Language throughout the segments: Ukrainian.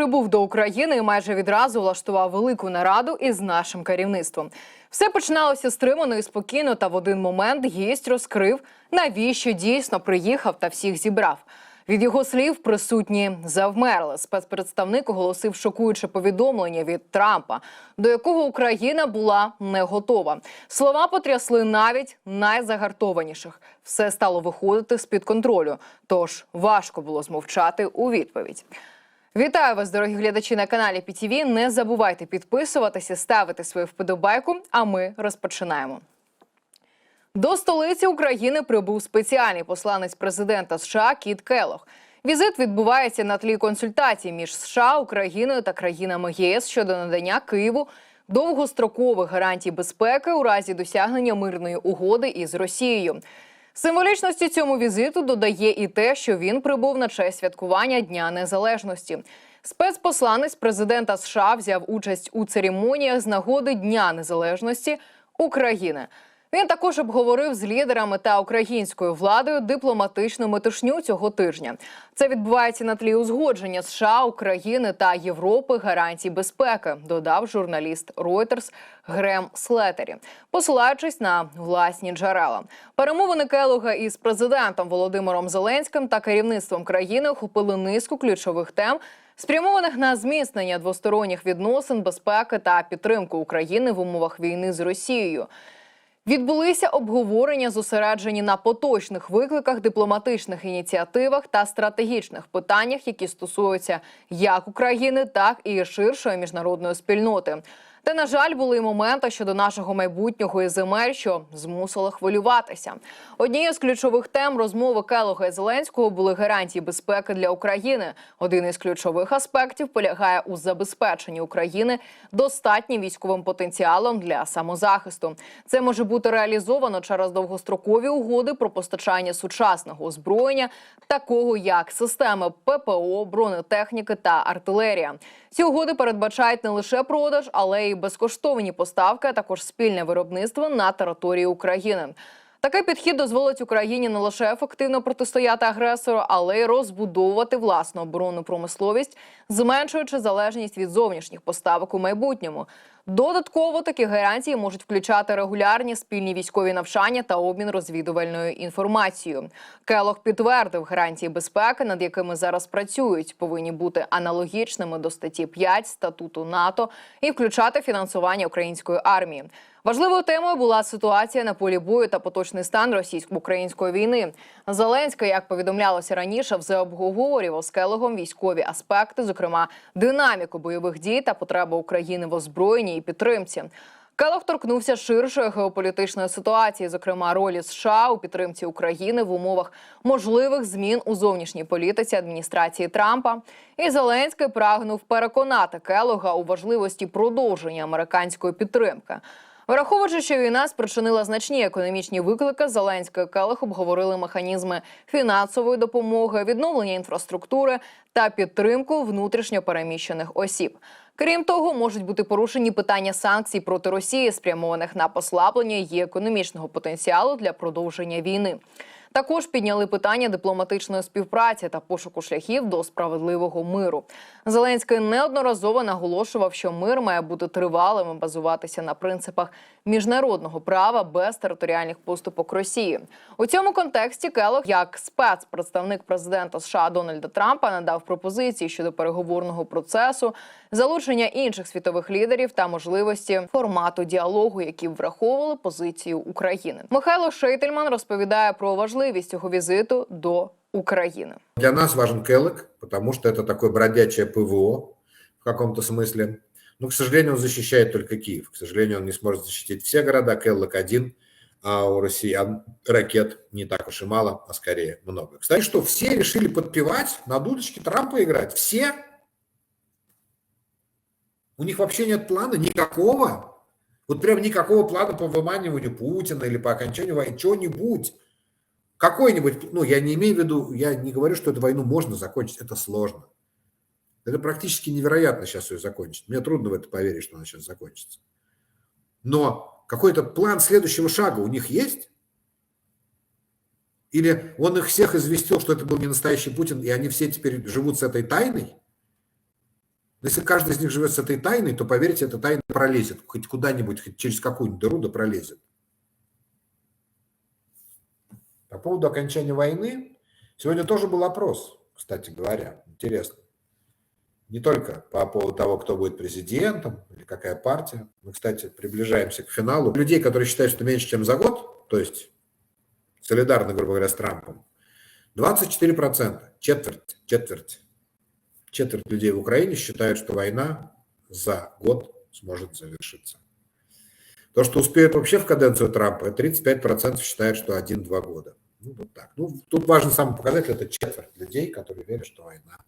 прибув до України і майже відразу влаштував велику нараду із нашим керівництвом. Все починалося стримано і спокійно, та в один момент гість розкрив, навіщо дійсно приїхав та всіх зібрав. Від його слів присутні завмерли. Спецпредставник оголосив шокуюче повідомлення від Трампа, до якого Україна була не готова. Слова потрясли навіть найзагартованіших. Все стало виходити з під контролю. Тож важко було змовчати у відповідь. Вітаю вас, дорогі глядачі на каналі ПІТІВІ. Не забувайте підписуватися, ставити свою вподобайку. А ми розпочинаємо. До столиці України прибув спеціальний посланець президента США Кіт Келох. Візит відбувається на тлі консультацій між США, Україною та країнами ЄС щодо надання Києву довгострокових гарантій безпеки у разі досягнення мирної угоди із Росією. Символічності цьому візиту додає і те, що він прибув на честь святкування Дня Незалежності. Спецпосланець президента США взяв участь у церемоніях з нагоди Дня Незалежності України. Він також обговорив з лідерами та українською владою дипломатичну метушню цього тижня. Це відбувається на тлі узгодження США, України та Європи гарантій безпеки, додав журналіст Reuters Грем Слетері, посилаючись на власні джерела. Перемовини Келога із президентом Володимиром Зеленським та керівництвом країни охопили низку ключових тем. Спрямованих на зміцнення двосторонніх відносин, безпеки та підтримку України в умовах війни з Росією. Відбулися обговорення зосереджені на поточних викликах, дипломатичних ініціативах та стратегічних питаннях, які стосуються як України, так і ширшої міжнародної спільноти. Та на жаль, були й моменти щодо нашого майбутнього і земель, що змусили хвилюватися. Однією з ключових тем розмови Келога і Зеленського були гарантії безпеки для України. Один із ключових аспектів полягає у забезпеченні України достатнім військовим потенціалом для самозахисту. Це може бути реалізовано через довгострокові угоди про постачання сучасного озброєння, такого як системи ППО, бронетехніки та артилерія. Ці угоди передбачають не лише продаж, але й безкоштовні поставки, а також спільне виробництво на території України. Такий підхід дозволить Україні не лише ефективно протистояти агресору, але й розбудовувати власну оборонну промисловість, зменшуючи залежність від зовнішніх поставок у майбутньому. Додатково такі гарантії можуть включати регулярні спільні військові навчання та обмін розвідувальною інформацією. Келох підтвердив гарантії безпеки, над якими зараз працюють, повинні бути аналогічними до статті 5 статуту НАТО і включати фінансування української армії. Важливою темою була ситуація на полі бою та поточний стан російсько-української війни. Зеленський, як повідомлялося раніше, вже обговорював з Келогом військові аспекти, зокрема динаміку бойових дій та потреби України в озброєнні і підтримці. Келох торкнувся ширшої геополітичної ситуації, зокрема ролі США у підтримці України в умовах можливих змін у зовнішній політиці адміністрації Трампа. І Зеленський прагнув переконати Келога у важливості продовження американської підтримки. Враховуючи, що війна спричинила значні економічні виклики, Зеленський і Келех обговорили механізми фінансової допомоги, відновлення інфраструктури та підтримку внутрішньо переміщених осіб. Крім того, можуть бути порушені питання санкцій проти Росії, спрямованих на послаблення її економічного потенціалу для продовження війни. Також підняли питання дипломатичної співпраці та пошуку шляхів до справедливого миру. Зеленський неодноразово наголошував, що мир має бути тривалим і базуватися на принципах міжнародного права без територіальних поступок Росії. У цьому контексті Келох, як спецпредставник президента США Дональда Трампа, надав пропозиції щодо переговорного процесу, залучення інших світових лідерів та можливості формату діалогу, які б враховували позицію України. Михайло Шейтельман розповідає про важливість цього візиту до України. Для нас важен Келлог, потому что это такое бродячее ПВО в каком-то смысле. Но, к сожалению, он защищает только Киев. К сожалению, он не сможет защитить все города. Келлог один, а у россиян ракет не так уж и мало, а скорее много. Кстати, что все решили подпевать, на дудочке Трампа играть? Все? У них вообще нет плана никакого. Вот прям никакого плана по выманиванию Путина или по окончанию войны. Чего-нибудь. Какой-нибудь, ну, я не имею в виду, я не говорю, что эту войну можно закончить, это сложно. Это практически невероятно сейчас ее закончить. Мне трудно в это поверить, что она сейчас закончится. Но какой-то план следующего шага у них есть? Или он их всех известил, что это был не настоящий Путин, и они все теперь живут с этой тайной? Но если каждый из них живет с этой тайной, то, поверьте, эта тайна пролезет. Хоть куда-нибудь, хоть через какую-нибудь дыру, да пролезет. По поводу окончания войны, сегодня тоже был опрос, кстати говоря, интересно. Не только по поводу того, кто будет президентом или какая партия. Мы, кстати, приближаемся к финалу. Людей, которые считают, что меньше, чем за год, то есть солидарны, грубо говоря, с Трампом, 24%, четверть, четверть, четверть людей в Украине считают, что война за год сможет завершиться. То, что успеют вообще в каденцию Трампа, 35% считают, что 1-2 года. Ну, вот так. Ну, тут важный самый показатель – это четверть людей, которые верят, что война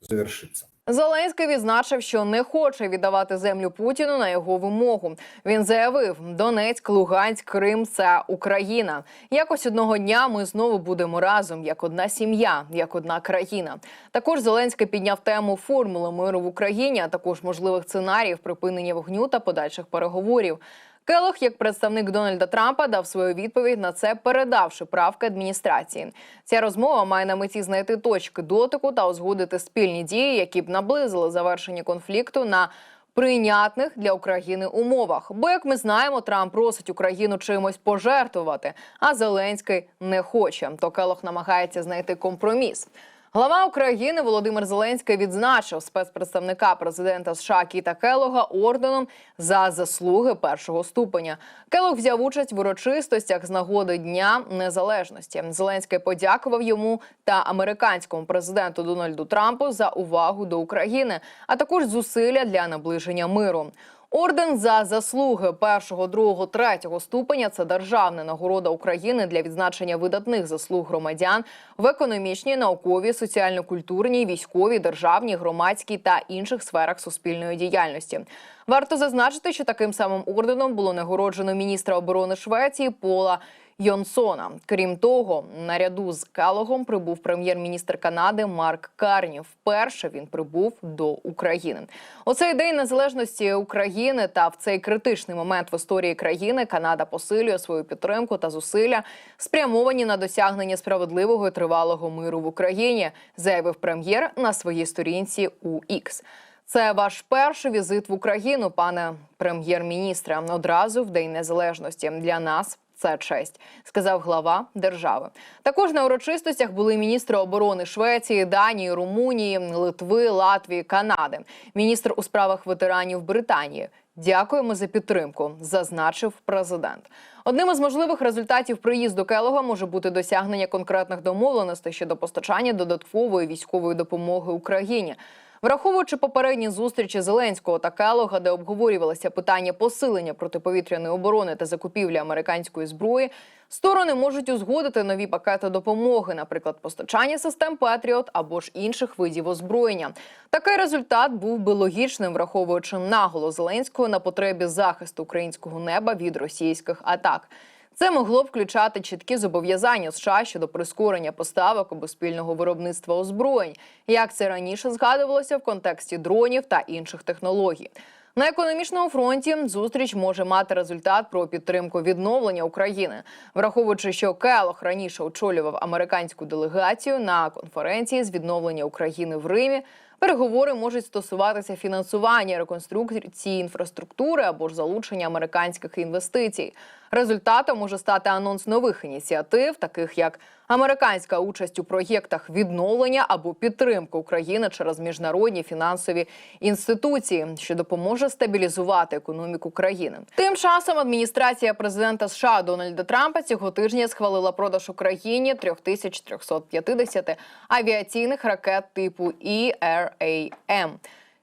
завершиться. Зеленський відзначив, що не хоче віддавати землю Путіну на його вимогу. Він заявив: Донецьк, Луганськ, Крим це Україна. Якось одного дня ми знову будемо разом, як одна сім'я, як одна країна. Також Зеленський підняв тему формули миру в Україні, а також можливих сценаріїв припинення вогню та подальших переговорів. Келох, як представник Дональда Трампа, дав свою відповідь на це, передавши правки адміністрації. Ця розмова має на меті знайти точки дотику та узгодити спільні дії, які б наблизили завершення конфлікту на прийнятних для України умовах. Бо, як ми знаємо, Трамп просить Україну чимось пожертвувати, а Зеленський не хоче. То Келох намагається знайти компроміс. Глава України Володимир Зеленський відзначив спецпредставника президента США Кіта Келога орденом за заслуги першого ступеня. Келог взяв участь в урочистостях з нагоди Дня Незалежності. Зеленський подякував йому та американському президенту Дональду Трампу за увагу до України, а також зусилля для наближення миру. Орден за заслуги першого, другого, третього ступеня це державна нагорода України для відзначення видатних заслуг громадян в економічній, науковій, соціально-культурній, військовій, державній, громадській та інших сферах суспільної діяльності. Варто зазначити, що таким самим орденом було нагороджено міністра оборони Швеції Пола. Йонсона. Крім того, наряду з Келогом прибув прем'єр-міністр Канади Марк Карні. Вперше він прибув до України. У цей день незалежності України та в цей критичний момент в історії країни Канада посилює свою підтримку та зусилля, спрямовані на досягнення справедливого і тривалого миру в Україні, заявив прем'єр на своїй сторінці у X. Це ваш перший візит в Україну, пане прем'єр-міністре. Одразу в День Незалежності для нас. Це честь, сказав глава держави. Також на урочистостях були міністри оборони Швеції, Данії, Румунії, Литви, Латвії, Канади, міністр у справах ветеранів Британії. Дякуємо за підтримку, зазначив президент. Одним із можливих результатів приїзду Келога може бути досягнення конкретних домовленостей щодо постачання додаткової військової допомоги Україні. Враховуючи попередні зустрічі Зеленського та Келога, де обговорювалися питання посилення протиповітряної оборони та закупівлі американської зброї, сторони можуть узгодити нові пакети допомоги, наприклад, постачання систем Петріот або ж інших видів озброєння. Такий результат був би логічним, враховуючи наголос Зеленського на потребі захисту українського неба від російських атак. Це могло включати чіткі зобов'язання США щодо прискорення поставок або спільного виробництва озброєнь, як це раніше згадувалося в контексті дронів та інших технологій. На економічному фронті зустріч може мати результат про підтримку відновлення України, враховуючи, що Келох раніше очолював американську делегацію на конференції з відновлення України в Римі. Переговори можуть стосуватися фінансування реконструкції інфраструктури або ж залучення американських інвестицій. Результатом може стати анонс нових ініціатив, таких як американська участь у проєктах відновлення або підтримка України через міжнародні фінансові інституції, що допоможе стабілізувати економіку країни. Тим часом адміністрація президента США Дональда Трампа цього тижня схвалила продаж Україні 3350 авіаційних ракет типу ERAM.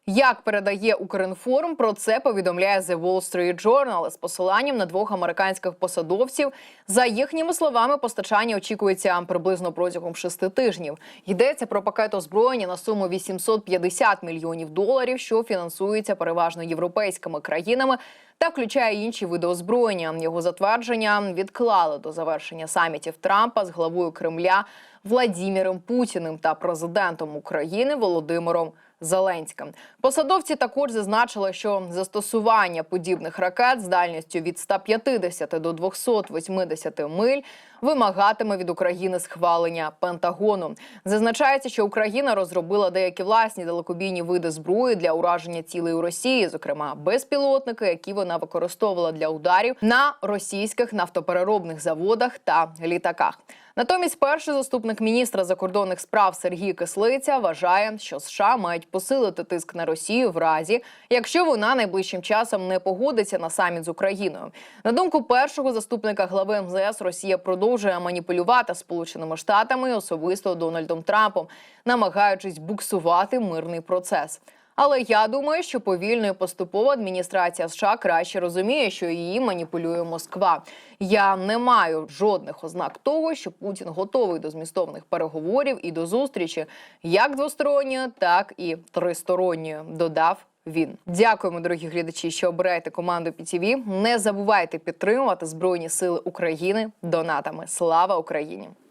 Як передає Укрінформ, про це повідомляє The Wall Street Journal з посиланням на двох американських посадовців. За їхніми словами, постачання очікується приблизно протягом шести тижнів. Йдеться про пакет озброєння на суму 850 мільйонів доларів, що фінансується переважно європейськими країнами. Та включає інші види озброєння. Його затвердження відклали до завершення самітів Трампа з главою Кремля Владіміром Путіним та президентом України Володимиром Зеленським. Посадовці також зазначили, що застосування подібних ракет з дальністю від 150 до 280 миль вимагатиме від України схвалення Пентагону. Зазначається, що Україна розробила деякі власні далекобійні види зброї для ураження цілей у Росії, зокрема безпілотники, які вона використовувала для ударів на російських нафтопереробних заводах та літаках. Натомість, перший заступник міністра закордонних справ Сергій Кислиця вважає, що США мають посилити тиск на Росію в разі, якщо вона найближчим часом не погодиться на саміт з Україною. На думку першого заступника глави МЗС, Росія продовжує маніпулювати Сполученими Штатами особисто Дональдом Трампом, намагаючись буксувати мирний процес. Але я думаю, що повільно і поступово адміністрація США краще розуміє, що її маніпулює Москва. Я не маю жодних ознак того, що Путін готовий до змістовних переговорів і до зустрічі, як двосторонньої, так і тристоронньої. Додав. Він дякуємо, дорогі глядачі, що обираєте команду ПІТІВІ. Не забувайте підтримувати Збройні Сили України донатами. Слава Україні!